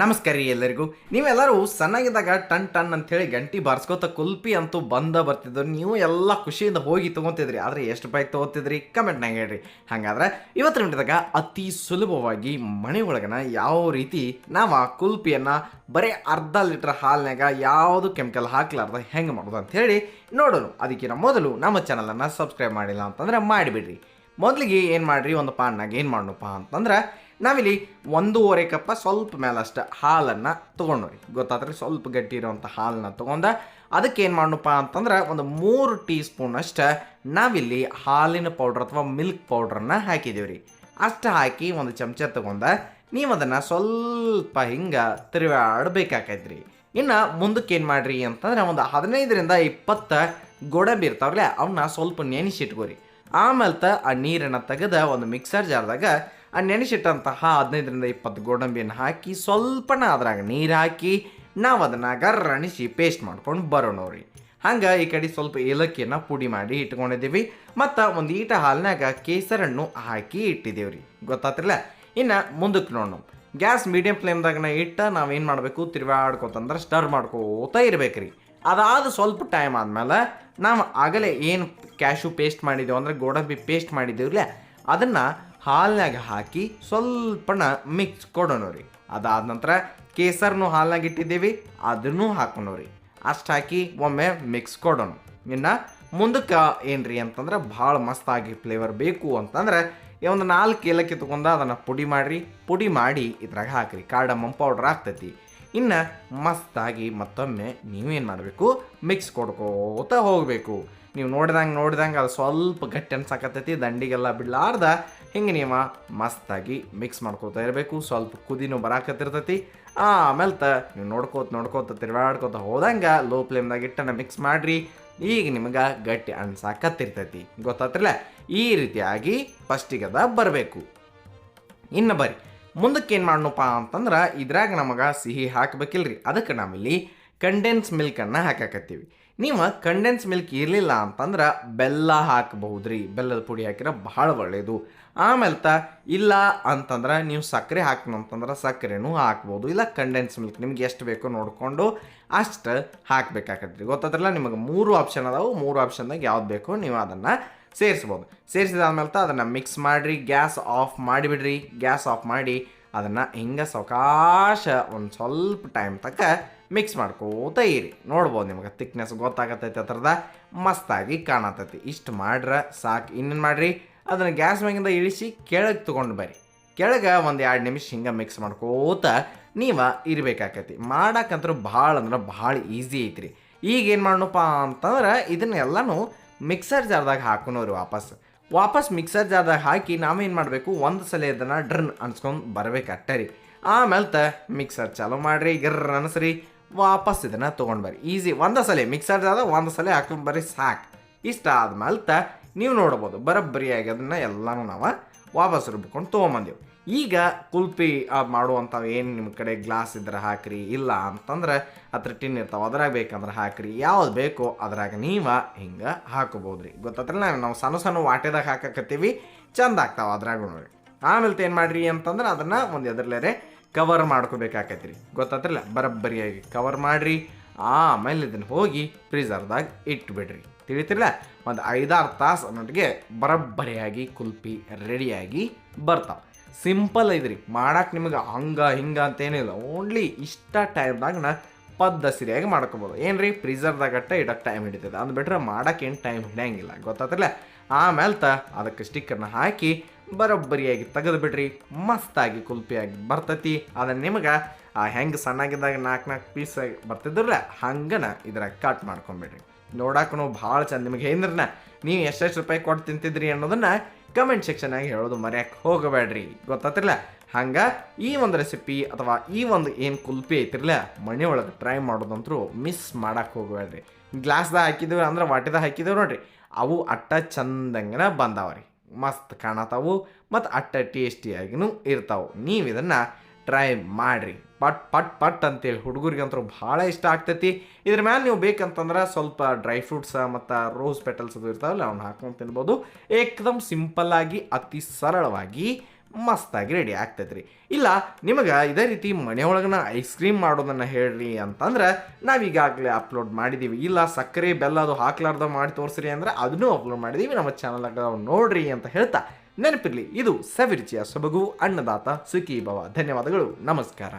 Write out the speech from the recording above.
ನಮಸ್ಕಾರ ರೀ ಎಲ್ಲರಿಗೂ. ನೀವೆಲ್ಲರೂ ಸಣ್ಣಗಿದ್ದಾಗ ಟನ್ ಟನ್ ಅಂತೇಳಿ ಗಂಟಿ ಬಾರಿಸ್ಕೋತ ಕುಲ್ಪಿ ಅಂತೂ ಬಂದ ಬರ್ತಿದ್ರು. ನೀವು ಎಲ್ಲ ಖುಷಿಯಿಂದ ಹೋಗಿ ತೊಗೊತಿದ್ರಿ. ಆದರೆ ಎಷ್ಟು ರೂಪಾಯಿ ತೊಗೋತಿದ್ರಿ? ಕಮೆಂಟ್ನಾಗ ಹೇಳ್ರಿ. ಹಾಗಾದ್ರೆ ಇವತ್ತು ನೋಡಿದಾಗ ಅತಿ ಸುಲಭವಾಗಿ ಮನೆ ಒಳಗನ ಯಾವ ರೀತಿ ನಾವು ಆ ಕುಲ್ಪಿಯನ್ನು ಬರೀ ಅರ್ಧ ಲೀಟ್ರ್ ಹಾಲಿನಾಗ ಯಾವುದು ಕೆಮಿಕಲ್ ಹಾಕ್ಲಾರ್ದ ಹೆಂಗೆ ಮಾಡೋದು ಅಂತ ಹೇಳಿ ನೋಡೋಣ. ಅದಕ್ಕಿಂತ ಮೊದಲು ನಮ್ಮ ಚಾನಲನ್ನು ಸಬ್ಸ್ಕ್ರೈಬ್ ಮಾಡಿಲ್ಲ ಅಂತಂದ್ರೆ ಮಾಡಿಬಿಡ್ರಿ. ಮೊದಲಿಗೆ ಏನು ಮಾಡಿರಿ? ಒಂದು ಪಾನ್ನಾಗ ಏನು ಮಾಡೋಣಪ್ಪ ಅಂತಂದ್ರೆ ನಾವಿಲ್ಲಿ ಒಂದೂವರೆ ಕಪ್ಪ ಸ್ವಲ್ಪ ಮೇಲಷ್ಟು ಹಾಲನ್ನು ತೊಗೊಂಡ್ರಿ ಗೊತ್ತಾದ್ರೆ ಸ್ವಲ್ಪ ಗಟ್ಟಿ ಇರೋವಂಥ ಹಾಲನ್ನ ತೊಗೊಂಡ ಅದಕ್ಕೆ ಏನು ಮಾಡೋಣಪ್ಪ ಅಂತಂದ್ರೆ ಒಂದು ಮೂರು ಟೀ ಸ್ಪೂನಷ್ಟು ನಾವಿಲ್ಲಿ ಹಾಲಿನ ಪೌಡ್ರ್ ಅಥವಾ ಮಿಲ್ಕ್ ಪೌಡ್ರನ್ನ ಹಾಕಿದ್ದೀವಿ ರೀ. ಅಷ್ಟು ಹಾಕಿ ಒಂದು ಚಮಚ ತೊಗೊಂಡ ನೀವು ಅದನ್ನು ಸ್ವಲ್ಪ ಹಿಂಗೆ ತಿರುವಾಡಬೇಕಾಕೈತ್ರಿ ಇನ್ನು ಮುಂದಕ್ಕೆ ಏನು ಮಾಡಿರಿ ಅಂತಂದ್ರೆ ಒಂದು ಹದಿನೈದರಿಂದ ಇಪ್ಪತ್ತು ಗೋಡಂಬಿ ಇರ್ತಾವಲ್ಲ ಅವನ್ನ ಸ್ವಲ್ಪ ನೆನೆಸಿಟ್ಕೋರಿ. ಆಮೇಲೆ ತ ಆ ನೀರನ್ನು ತೆಗೆದ ಒಂದು ಮಿಕ್ಸರ್ ಜಾರ್ದಾಗ ನೆನೆಸಿಟ್ಟಂತಹ ಹದಿನೈದರಿಂದ ಇಪ್ಪತ್ತು ಗೋಡಂಬಿಯನ್ನು ಹಾಕಿ ಸ್ವಲ್ಪನ ಅದ್ರಾಗ ನೀರು ಹಾಕಿ ನಾವು ಅದನ್ನು ಗರ್ರಣಿಸಿ ಪೇಸ್ಟ್ ಮಾಡ್ಕೊಂಡು ಬರೋಣವ್ರಿ ಹಂಗೆ ಈ ಕಡೆ ಸ್ವಲ್ಪ ಏಲಕ್ಕಿಯನ್ನು ಪುಡಿ ಮಾಡಿ ಇಟ್ಕೊಂಡಿದ್ದೀವಿ. ಮತ್ತು ಒಂದು ಈಟ ಹಾಲಿನಾಗ ಕೇಸರನ್ನು ಹಾಕಿ ಇಟ್ಟಿದ್ದೇವ್ರಿ. ಗೊತ್ತಾತ್ರಲ್ಲ? ಇನ್ನು ಮುಂದಕ್ಕೆ ನೋಡೋಣ ಗ್ಯಾಸ್ ಮೀಡಿಯಂ ಫ್ಲೇಮ್ದಾಗನ ಇಟ್ಟ ನಾವೇನು ಮಾಡಬೇಕು? ತಿರುವಾಡ್ಕೋತಂದ್ರೆ ಸ್ಟರ್ ಮಾಡ್ಕೋತಾ ಇರಬೇಕ್ರಿ. ಅದಾದ ಸ್ವಲ್ಪ ಟೈಮ್ ಆದಮೇಲೆ ನಾವು ಆಗಲೇ ಏನು ಕ್ಯಾಶು ಪೇಸ್ಟ್ ಮಾಡಿದ್ದೇವೆ ಅಂದರೆ ಗೋಡಂಬಿ ಪೇಸ್ಟ್ ಮಾಡಿದ್ದೇವಲ್ಲ ಅದನ್ನು ಹಾಲಿನಾಗ ಹಾಕಿ ಸ್ವಲ್ಪನ ಮಿಕ್ಸ್ ಕೊಡೋಣ ಅದಾದ ನಂತರ ಕೇಸರ್ನು ಹಾಲ್ನಾಗ ಇಟ್ಟಿದ್ದೀವಿ ಅದನ್ನು ಹಾಕೋಣವ್ರಿ. ಅಷ್ಟು ಹಾಕಿ ಒಮ್ಮೆ ಮಿಕ್ಸ್ ಕೊಡೋಣ. ಇನ್ನು ಮುಂದಕ್ಕೆ ಏನ್ರಿ ಅಂತಂದ್ರೆ ಭಾಳ ಮಸ್ತಾಗಿ ಫ್ಲೇವರ್ ಬೇಕು ಅಂತಂದ್ರೆ ಒಂದು ನಾಲ್ಕು ಏಲಕ್ಕಿ ತಗೊಂಡ ಅದನ್ನು ಪುಡಿ ಮಾಡಿರಿ. ಪುಡಿ ಮಾಡಿ ಇದ್ರಾಗ ಹಾಕ್ರಿ. ಕಾರ್ಡಮಮ್ ಪೌಡ್ರ್ ಆಗ್ತೈತಿ. ಇನ್ನು ಮಸ್ತಾಗಿ ಮತ್ತೊಮ್ಮೆ ನೀವೇನು ಮಾಡಬೇಕು? ಮಿಕ್ಸ್ ಕೊಡ್ಕೋತ ಹೋಗಬೇಕು. ನೀವು ನೋಡಿದಂಗೆ ನೋಡಿದಂಗೆ ಅದು ಸ್ವಲ್ಪ ಗಟ್ಟಿ ಅನ್ಸಕತ್ತೈತಿ, ದಂಡಿಗೆಲ್ಲ ಬಿಡ್ಲಾರ್ದ, ಹಿಂಗೆ ನೀವು ಮಸ್ತಾಗಿ ಮಿಕ್ಸ್ ಮಾಡ್ಕೋತಾ ಇರಬೇಕು. ಸ್ವಲ್ಪ ಕುದಿನೂ ಬರಾಕತ್ತಿರ್ತೈತಿ. ಆಮೇಲೆ ತ ನೀವು ನೋಡ್ಕೋತ ನೋಡ್ಕೋತ ತಿರುಗಾಡ್ಕೋತ ಹೋದಂಗೆ ಲೋ ಫ್ಲೇಮ್ದಾಗ ಇಟ್ಟನ ಮಿಕ್ಸ್ ಮಾಡಿರಿ. ಈಗ ನಿಮ್ಗೆ ಗಟ್ಟಿ ಅನ್ಸಾಕತ್ತಿರ್ತೈತಿ. ಗೊತ್ತಾತ್ರಲ್ಲ? ಈ ರೀತಿಯಾಗಿ ಫಸ್ಟಿಗೆ ಅದ ಬರಬೇಕು. ಇನ್ನು ಬರ್ರಿ. ಮುಂದಕ್ಕೆ ಏನು ಮಾಡೋಣಪ್ಪ ಅಂತಂದ್ರೆ ಇದ್ರಾಗ ನಮಗೆ ಸಿಹಿ ಹಾಕಬೇಕಿಲ್ರಿ. ಅದಕ್ಕೆ ನಾವಿಲ್ಲಿ ಕಂಡೆನ್ಸ್ ಮಿಲ್ಕನ್ನು ಹಾಕಾಕತ್ತೀವಿ ನೀವು ಕಂಡೆನ್ಸ್ ಮಿಲ್ಕ್ ಇರಲಿಲ್ಲ ಅಂತಂದ್ರೆ ಬೆಲ್ಲ ಹಾಕಬಹುದ್ರಿ. ಬೆಲ್ಲದ ಪುಡಿ ಹಾಕಿದ್ರೆ ಭಾಳ ಒಳ್ಳೆಯದು ಆಮೇಲೆ ತ ಇಲ್ಲ ಅಂತಂದ್ರೆ ನೀವು ಸಕ್ಕರೆ ಹಾಕ್ನು ಅಂತಂದ್ರೆ ಸಕ್ಕರೆನೂ ಹಾಕ್ಬೋದು. ಇಲ್ಲ ಕಂಡೆನ್ಸ್ ಮಿಲ್ಕ್ ನಿಮ್ಗೆ ಎಷ್ಟು ಬೇಕೋ ನೋಡಿಕೊಂಡು ಅಷ್ಟು ಹಾಕ್ಬೇಕಾಗತ್ರಿ ಗೊತ್ತಾದ್ರಲ್ಲ ನಿಮಗೆ ಮೂರು ಆಪ್ಷನ್ ಅದಾವೆ. ಮೂರು ಆಪ್ಷನ್ದಾಗ ಯಾವ್ದು ಬೇಕೋ ನೀವು ಅದನ್ನು ಸೇರಿಸ್ಬೋದು. ಸೇರಿಸಿದಾದ್ಮೇಲೆ ಅದನ್ನು ಮಿಕ್ಸ್ ಮಾಡಿರಿ ಗ್ಯಾಸ್ ಆಫ್ ಮಾಡಿಬಿಡ್ರಿ. ಗ್ಯಾಸ್ ಆಫ್ ಮಾಡಿ ಅದನ್ನು ಹಿಂಗೆ ಸಾವಕಾಶ ಒಂದು ಸ್ವಲ್ಪ ಟೈಮ್ ತನಕ ಮಿಕ್ಸ್ ಮಾಡ್ಕೋತ ಇರಿ. ನೋಡ್ಬೋದು ನಿಮಗೆ ತಿಕ್ನೆಸ್ ಗೊತ್ತಾಗತ್ತೈತಿ ಅದ್ರದ ಮಸ್ತಾಗಿ ಕಾಣತೈತಿ. ಇಷ್ಟು ಮಾಡ್ರೆ ಸಾಕು. ಇನ್ನೇನು ಮಾಡಿರಿ? ಅದನ್ನು ಗ್ಯಾಸ್ ಮ್ಯಾಗಿಂದ ಇಳಿಸಿ ಕೆಳಗೆ ತೊಗೊಂಡು ಬರ್ರಿ. ಕೆಳಗೆ ಒಂದು ಎರಡು ನಿಮಿಷ ಹಿಂಗೆ ಮಿಕ್ಸ್ ಮಾಡ್ಕೋತ ನೀವು ಇರ್ಬೇಕಾಕೈತಿ. ಮಾಡಕ್ಕಂತೂ ಭಾಳ ಅಂದ್ರೆ ಭಾಳ ಈಸಿ ಐತ್ರಿ. ಈಗ ಏನು ಮಾಡೋಣಪ್ಪ ಅಂತಂದ್ರೆ ಇದನ್ನೆಲ್ಲನೂ ಮಿಕ್ಸರ್ ಜಾರ್ದಾಗ ಹಾಕೋನವ್ರು ವಾಪಸ್. ವಾಪಸ್ ಮಿಕ್ಸರ್ ಜಾರ್ದಾಗ ಹಾಕಿ ನಾವೇನು ಮಾಡಬೇಕು? ಒಂದು ಸಲ ಇದನ್ನು ಡ್ರನ್ ಅನ್ಸ್ಕೊಂಡು ಬರ್ಬೇಕು ಅಟ್ಟೆ ರೀ. ಆಮೇಲೆ ತ ಮಿಕ್ಸರ್ ಚಾಲೂ ಮಾಡಿರಿ, ಗಿರ್ರ ಅನಿಸ್ರಿ, ವಾಪಸ್ ಇದನ್ನು ತೊಗೊಂಡು ಬರ್ರಿ. ಈಸಿ. ಒಂದು ಸಲ ಮಿಕ್ಸರ್ ಜಾರ್ದಾಗ ಒಂದು ಸಲ ಹಾಕೊಂಡು ಬರ್ರಿ ಸಾಕು. ಇಷ್ಟ ಆದ್ಮೇಲೆ ತ ನೀವು ನೋಡ್ಬೋದು, ಬರೋಬ್ಬರಿಯಾಗಿ ಅದನ್ನು ಎಲ್ಲನೂ ನಾವು ವಾಪಸ್ ರುಬ್ಕೊಂಡು ತೊಗೊಂಬಂದೆವು. ಈಗ ಕುಲ್ಪಿ ಮಾಡುವಂಥವು ಏನು ನಿಮ್ಮ ಕಡೆ ಗ್ಲಾಸ್ ಇದ್ರೆ ಹಾಕ್ರಿ, ಇಲ್ಲ ಅಂತಂದ್ರೆ ಅದ್ರ ಟಿನ್ ಇರ್ತಾವೆ, ಅದ್ರಾಗ ಬೇಕಂದ್ರೆ ಹಾಕ್ರಿ. ಯಾವ್ದು ಬೇಕೋ ಅದ್ರಾಗ ನೀವು ಹಿಂಗೆ ಹಾಕೋಬೋದು ರೀ ಗೊತ್ತಾತ್ರಲ್ಲ ನಾವು ಸಣ್ಣ ಸಣ್ಣ ವಾಟೆದಾಗ ಹಾಕಕತ್ತೀವಿ, ಚಂದ ಆಗ್ತಾವೆ ಅದ್ರಾಗ ನೋಡ್ರಿ. ಆಮೇಲೆ ಏನು ಮಾಡ್ರಿ ಅಂತಂದ್ರೆ ಅದನ್ನು ಒಂದು ಎದ್ರಲೇ ಕವರ್ ಮಾಡ್ಕೋಬೇಕಾಕೈತಿ ರೀ ಗೊತ್ತಾತ್ರಲ್ಲ? ಬರಬ್ಬರಿಯಾಗಿ ಕವರ್ ಮಾಡಿರಿ, ಆಮೇಲೆ ಇದನ್ನು ಹೋಗಿ ಫ್ರೀಜರ್ದಾಗ ಇಟ್ಬಿಡ್ರಿ. ತಿಳಿತಿರಲ್ಲ ಒಂದು ಐದಾರು ತಾಸು ಅನ್ನೋಟಿಗೆ ಬರೋಬ್ಬರಿಯಾಗಿ, ಕುಲ್ಪಿ, ರೆಡಿಯಾಗಿ ಬರ್ತಾವೆ. ಸಿಂಪಲ್ ಐದ್ರಿ. ಮಾಡಕ್ಕೆ ನಿಮಗೆ ಹಂಗ, ಹಿಂಗ ಅಂತೇನಿಲ್ಲ ಓನ್ಲಿ ಇಷ್ಟ ಟೈಮ್ದಾಗ ಪದ್ದ ಸರಿಯಾಗಿ ಮಾಡ್ಕೊಬೋದು. ಏನು ರೀ ಫ್ರೀಸರ್ದಾಗ ಅಟ್ಟ ಇಡಕ್ಕೆ ಟೈಮ್ ಹಿಡಿತದೆ ಅದು ಬಿಟ್ರೆ ಮಾಡಕ್ಕೆ ಏನು ಟೈಮ್ ಹಿಡಿಯಂಗಿಲ್ಲ. ಗೊತ್ತಾತ್ರಲ್ಲ ಆಮೇಲೆ ತ ಅದಕ್ಕೆ ಸ್ಟಿಕ್ಕರ್ನ ಹಾಕಿ ಬರೋಬ್ಬರಿಯಾಗಿ ತೆಗೆದು ಬಿಡ್ರಿ. ಮಸ್ತಾಗಿ ಕುಲ್ಪಿಯಾಗಿ ಬರ್ತೈತಿ. ಅದನ್ನು ನಿಮಗೆ ಆ ಹೆಂಗೆ ಸಣ್ಣಾಗಿದ್ದಾಗ ನಾಲ್ಕು ನಾಲ್ಕು ಪೀಸ್ ಬರ್ತಿದ್ರಲ್ಲ, ಹಂಗನ ಇದ್ರಾಗ ಕಟ್ ಮಾಡ್ಕೊಂಬಿಡ್ರಿ. ನೋಡಕ್ಕೂ ಭಾಳ ಚಂದ. ನಿಮಗೆ ಏನ್ರನ್ನ ನೀವು ಎಷ್ಟೆಷ್ಟು ರೂಪಾಯಿ ಕೊಟ್ಟು ತಿಂತಿದ್ರಿ ಅನ್ನೋದನ್ನ ಕಮೆಂಟ್ ಸೆಕ್ಷನಾಗಿ ಹೇಳೋದು ಮರ್ಯಾಕೆ ಹೋಗಬೇಡ್ರಿ. ಗೊತ್ತಾತಿರ್ಲ ಹಂಗೆ ಈ ಒಂದು ರೆಸಿಪಿ ಅಥವಾ ಈ ಒಂದು ಏನು ಕುಲ್ಪಿ ಐತಿರ್ಲ, ಮನೆ ಒಳಗೆ ಟ್ರೈ ಮಾಡೋದಂತರೂ ಮಿಸ್ ಮಾಡಕ್ಕೆ ಹೋಗಬೇಡ್ರಿ. ಗ್ಲಾಸ್ದಾಗ ಹಾಕಿದ್ದೇವೆ ಅಂದ್ರೆ ವಾಟಿದಾಗ ಹಾಕಿದ್ದೇವೆ ನೋಡ್ರಿ. ಅವು ಅಟ್ಟ ಚಂದಂಗನ ಬಂದಾವ ರೀ ಮಸ್ತ್ ಕಾಣತಾವು ಮತ್ತು ಅಟ್ಟ ಟೇಸ್ಟಿಯಾಗಿನೂ ಇರ್ತಾವೆ. ನೀವು ಇದನ್ನು ಟ್ರೈ ಮಾಡಿರಿ. ಪಟ್ ಪಟ್ ಪಟ್ ಅಂತೇಳಿ ಹುಡುಗರಿಗಂತೂ ಭಾಳ ಇಷ್ಟ ಆಗ್ತೈತಿ. ಇದ್ರ ಮೇಲೆ ನೀವು ಬೇಕಂತಂದ್ರೆ ಸ್ವಲ್ಪ ಡ್ರೈ ಫ್ರೂಟ್ಸ್ ಮತ್ತು ರೋಸ್ ಪೆಟಲ್ಸ್ ಅದು ಇರ್ತಾವಲ್ಲ ಅವ್ನ ಹಾಕೊಂಡು ತಿನ್ಬೋದು. ಏಕದಮ್ ಸಿಂಪಲ್ಲಾಗಿ ಅತಿ ಸರಳವಾಗಿ, ಮಸ್ತಾಗಿ ರೆಡಿ ಆಗ್ತೈತ್ರಿ. ಇಲ್ಲ, ನಿಮಗೆ ಇದೇ ರೀತಿ ಮನೆಯೊಳಗನ ಐಸ್ ಕ್ರೀಮ್ ಮಾಡೋದನ್ನು ಹೇಳ್ರಿ ಅಂತಂದ್ರೆ ನಾವೀಗಾಗಲೇ ಅಪ್ಲೋಡ್ ಮಾಡಿದ್ದೀವಿ ಇಲ್ಲ, ಸಕ್ಕರೆ, ಬೆಲ್ಲ ಅದು ಹಾಕ್ಲಾರ್ದ ಮಾಡಿ ತೋರಿಸ್ರಿ ಅಂದ್ರೆ ಅದನ್ನೂ ಅಪ್ಲೋಡ್ ಮಾಡಿದ್ದೀವಿ ನಮ್ಮ ಚಾನಲ್ ನೋಡ್ರಿ ಅಂತ ಹೇಳ್ತಾ. ನೆನಪಿರಲಿ ಇದು ಸವಿರುಚಿಯ ಸೊಬಗು ಅನ್ನದಾತ ಸುಖಿ ಭವ ಧನ್ಯವಾದಗಳು ನಮಸ್ಕಾರ.